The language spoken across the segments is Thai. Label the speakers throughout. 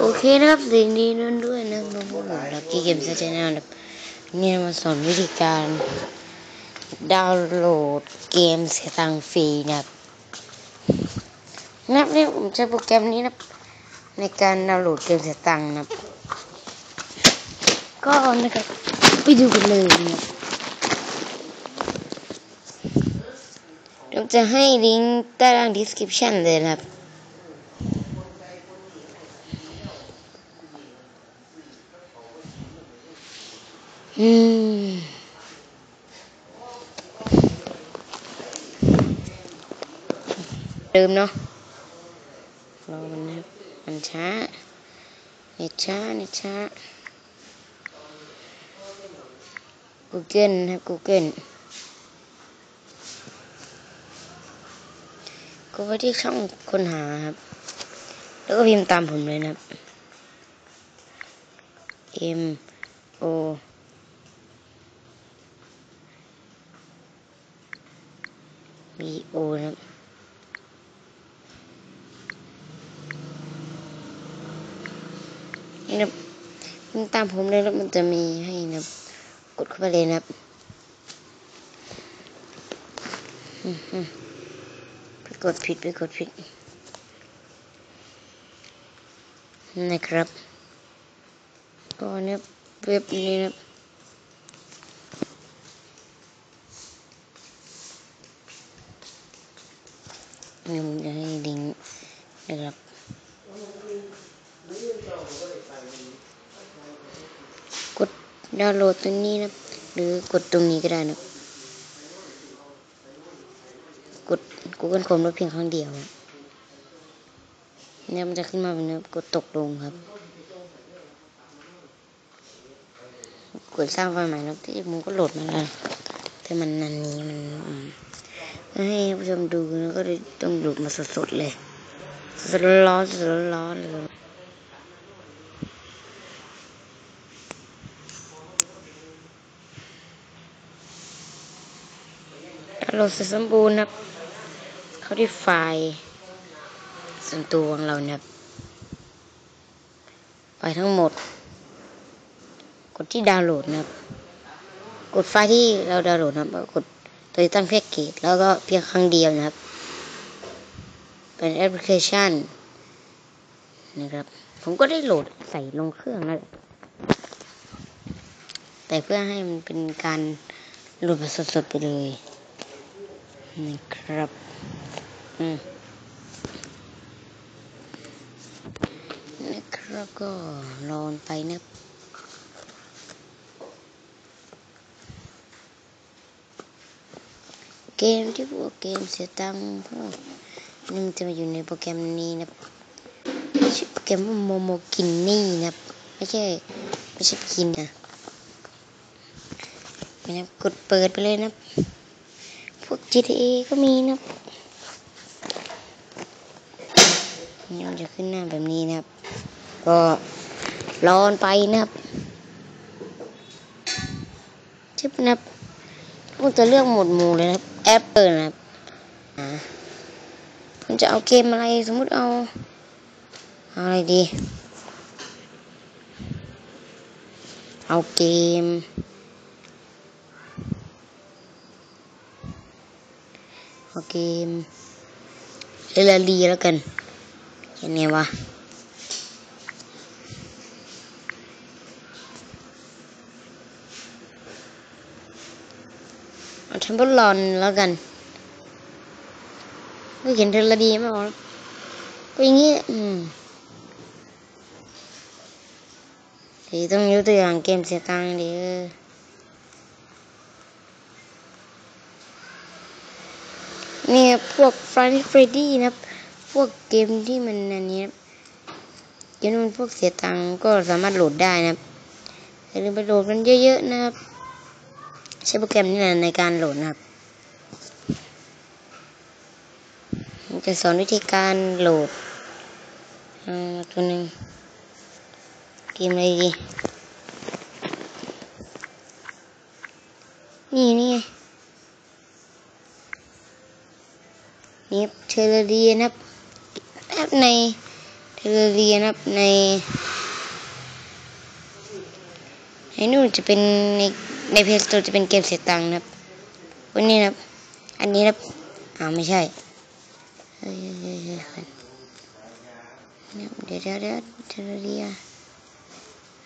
Speaker 1: โอเคนะครับสิ่งดีนั่นด้วยนะครับน้องผมลักกี้เกมส์ชแนลนะครับเนี่ยมาสอนวิธีการดาวน์โหลดเกมเสียตังฟรีนะครับนะครับเนี่ยผมใช้โปรแกรมนี้นะในการดาวน์โหลดเกมเสียตังนะครับก็นะครับไปดูกันเลยนะครับผมจะให้ลิงก์ใต้ล่าง description เลยนะครับ อืม เดิมเนาะรอมันนะมันช้าเน็ตช้าเน็ตช้า Google นะครับ Google ก็ไปที่ช่องค้นหาครับ แล้วก็พิมพ์ตามผมเลยนะครับ M O V O นะครับ นี่นะครับตามผมเลยแล้วมันจะมีให้นับกดเข้าไปเลยนะครับไปกดผิดไปกดผิดนะครับก็เนี่ยเว็บนี้นับนี่ผมจะให้ลิงก์นะครับ ดาวน์โหลดตรงนี้นะหรือกดตรงนี้ก็ได้นะกด Google Chrome ได้เพียงครั้งเดียวเนี่ยมันจะขึ้นมาแบบนี้กดตกลงครับ กดสร้างไฟล์ใหม่นะครับที่ผมก็โหลดมาแล้วแต่มันนันนี้มันให้ผู้ชมดูนะก็ต้องโหลดมาสดๆเลยสดร้อนสดร้อนเลย โหลดเสร็จสมบูรณ์นะครับ เข้าที่ไฟล์ส่วนตัวของเราเนะครับไฟล์ทั้งหมด กดที่ดาวน์โหลดนะครับ กดไฟล์ที่เราดาวน์โหลดนะครับกดตัวตั้งแพ็กเกจแล้วก็เพียงครั้งเดียวนะครับ เป็นแอปพลิเคชันนะครับ ผมก็ได้โหลดใส่ลงเครื่องนะแต่เพื่อให้มันเป็นการโหลดแบบสดๆไปเลย นะครับ อืมนะครับก็รอนไปนะเกมที่พวกเกมเสียตังค์พวกนี่มันจะมาอยู่ในโปรแกรมนี้นะชื่อโปรแกรมว่าโมโมกินนี่นะไม่ใช่ไม่ใช่กินนะนะครับกดเปิดไปเลยนะ GTA ก็มีนะครับนี่มันจะขึ้นหน้าแบบนี้นะครับ ก็รอนไปนะครับชิปนะครับผมจะเลือกหมวดหมู่เลยนะครับ แอปเปิลนะครับผมจะเอาเกมอะไรสมมุติเอาเอาอะไรดี เอาเกม เอาเกมเรลลีแล้วกันยังไงวะเอาเทมเปลอนแล้วกันก็เขียนเทลาดีไม่ออกก็อย่างงี้อืมทีต้องยกตัวอย่างเกมเสียตังค์ดิเออ นี่ยพวก Friday Freddy นะครับ พวกเกมที่มันอันนี้นะเกมมันพวกเสียตังก็สามารถโหลดได้นะครับอย่าลืมไปโหลดกันเยอะๆนะครับ ใช้โปรแกรมนี้แหละในการโหลดนะครับจะสอนวิธีการโหลดเอาตัวหนึ่งเกมอะไรดี นี่นี่ไง นี่ เทเลดียนะครับแอปในเทเรียนะครับในในนู่นจะเป็นในในเพจสตร์จะเป็นเกมเสียตังค์นะครับวันนี้นะครับ อันนี้นะครับอ่าไม่ใช่เฮ้ยเฮ้ยเฮ้ยเดี๋ยวเดี๋ยวเดี๋ยวเทอร์เรีย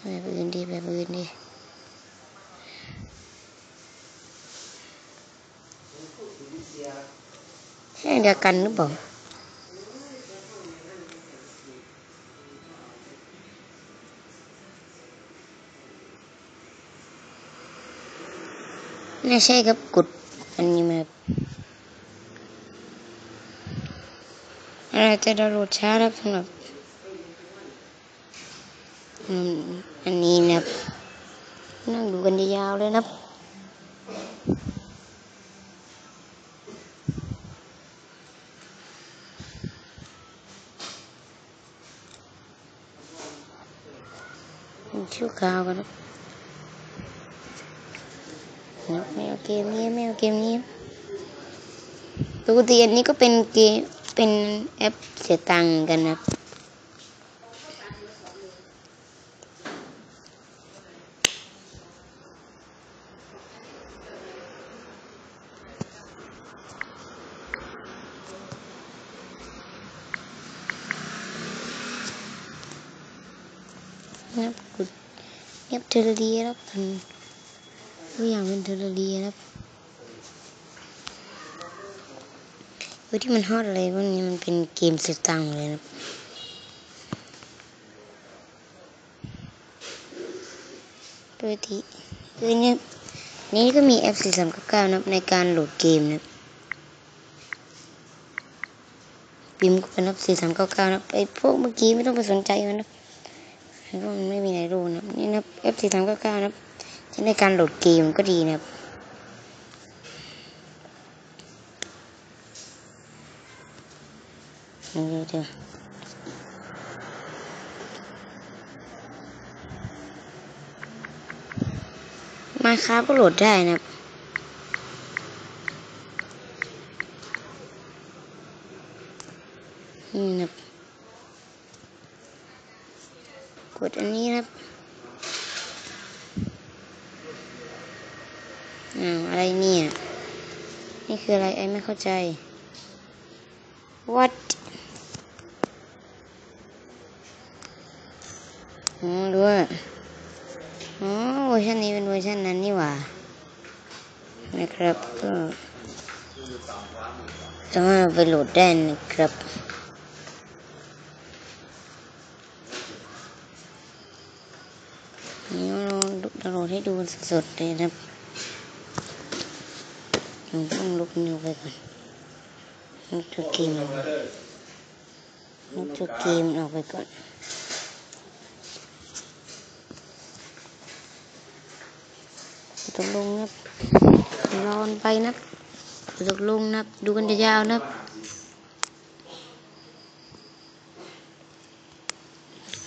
Speaker 1: แบบอื่นดีแบบอื่นดี ใช่เดียวกันหรือเปล่าไม่ใช่ครับกดอันนี้มาเรจะดาวน์โหลดช้าครับสำหรับอืมอันนี้นะครับนั่งดูกันยาวเลยนะครับ ชั่วคราวกันนะไม่เอาเกมนี้ไม่เอาเกมนี้ปกติอันนี้ก็เป็นเกมเป็นแอปเสียตังค์กันนะนะครับกด เงียบเทอร์เรียแล้วกันตัวอย่างเป็นเทอร์เรียครับเออที่มันฮอตอะไรพวกนี้มันเป็นเกมเสียตังค์เลยครับปกติคือเนี่ยนี้ก็มีแอปสี่สามเก้าเก้านะในการโหลดเกมนะพิมพ์ก็เป็นแอปสี่สามเก้าเก้านะไอพวกเมื่อกี้ไม่ต้องไปสนใจมันนะ เพราะมันไม่มีไหนรูนะนี่นะครับแอปสี่สามเก้าเก้านะครับใช้ในการโหลดเกมก็ดีนะครับเดี๋ยวเดี๋ยวมาครับก็โหลดได้นะครับนี่นะครับ ก ดอันนี้นะครับอ้าวอะไรเนี่ย นี่คืออะไรไอ้ไม่เข้าใจ what อ๋อดูว่าอ๋อเวอร์ชันนี้เป็นเวอร์ชันนั้นนี่หว่า นะครับก็สามารถไปโหลดได้นะครับนี่เรา้ดูสดๆเลยนะผมต้องลุกนิ้วไปก่อนลุกตัวเกมออกลุกตัวเกมออกไปก่อนตกลงนับรอนไปนับตกลงนับดูกันยาวๆนับ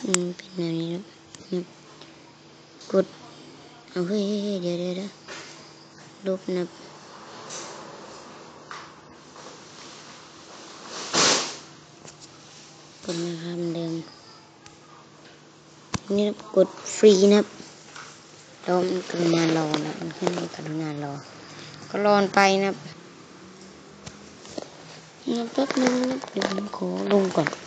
Speaker 1: อืมเป็นแบบนี้นับนับกด เอาเฮ้ยเดี๋ยวเดี๋ยวลบนับกดนะครับเดิมนี่กดฟรีนะครับแล้วมันกรุณารอนะมันขึ้นให้กรุณารอ ก็รอนไปนะครับนะแป๊บนึงนะเดี๋ยวผมขอลงก่อน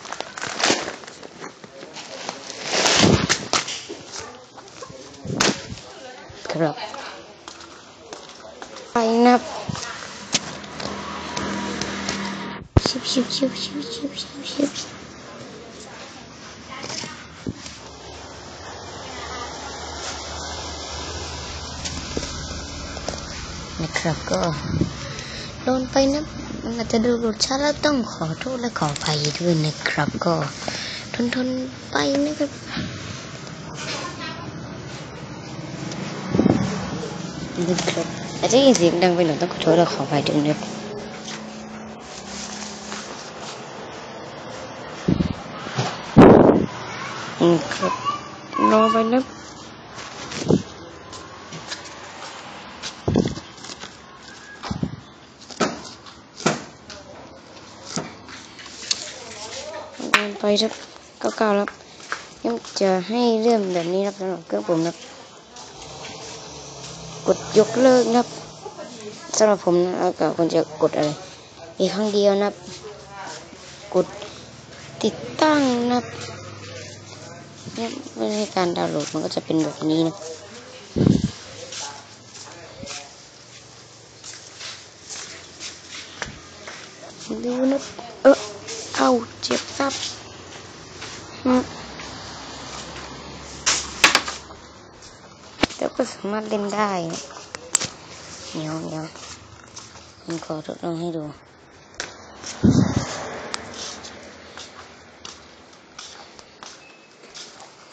Speaker 1: ครับ ไปนับชิบชิบชิบชิบชิบชิบชิบนะครับก็โดนไปนะมันอาจจะดูรสชาติแล้วต้องขอโทษและขออภัยด้วยนะครับ ก็ทนทนไปนะครับนะครับอาจจะยินเสียงดังไปหน่อยต้อ งขอโทษและขออภัยด้วยนะครับอืมครับรอไปนะเดินไปครับก็เก้าแล้วยังจะให้เลื่อนแบบนี้นะครับสำหรับเครื่องผมนะครับ กดยกเลิกนะครับสำหรับผมนะแล้วก็คุณจะกดอะไรอีกครั้งเดียวนะครับ กดติดตั้งนะครับเนี่ยเมื่อให้การดาวน์โหลดมันก็จะเป็นแบบนี้นะดูนะเออเอาเจ็บซับอืมแต่ก็สามารถเล่นได้นะเหนียวเหนียวผมขอทดลองให้ดู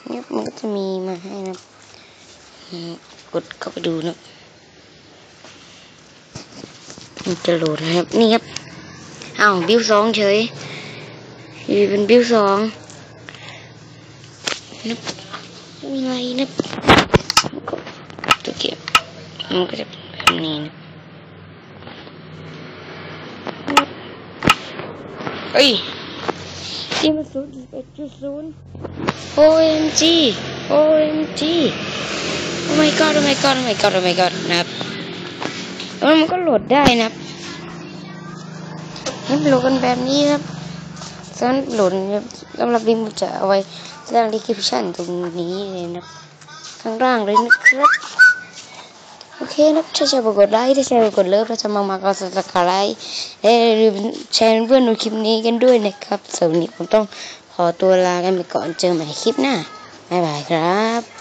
Speaker 1: เนี่ยมันก็จะมีมาให้นะกดเข้าไปดูนะมันจะโหลดนะครับ นี่ครับอ้าวบิวสองเฉยอยู่เป็นบิวสองนับมีอะไรนับก็ตัวเกียบ มันก็จะเป็นแบบนี้นะเอ้ยที่มันศูนย์เอ็ดจุดศูนย์ OMG OMG Oh my god Oh my god Oh my god Oh my god นะครับแล้วมันก็โหลดได้นะครับนี่โหลดกันแบบนี้นะครับส่วนโหลดนะครับสำหรับลิงก์ผมจะเอาไว้ล่างดีคริปชั่นตรงนี้เลยนะครับข้างล่างเลยนะครับ โอเคนะถ้าชอบกดไลค์ถ้าชอบกดเลิฟถ้าชอบมากๆก็สับสไครต์และอย่าลืมแชร์เพื่อนดูคลิปนี้กันด้วยนะครับสำหรับวันนี้ผมต้องขอตัวลากันไปก่อนเจอใหม่คลิปหน้าบ๊ายบายครับ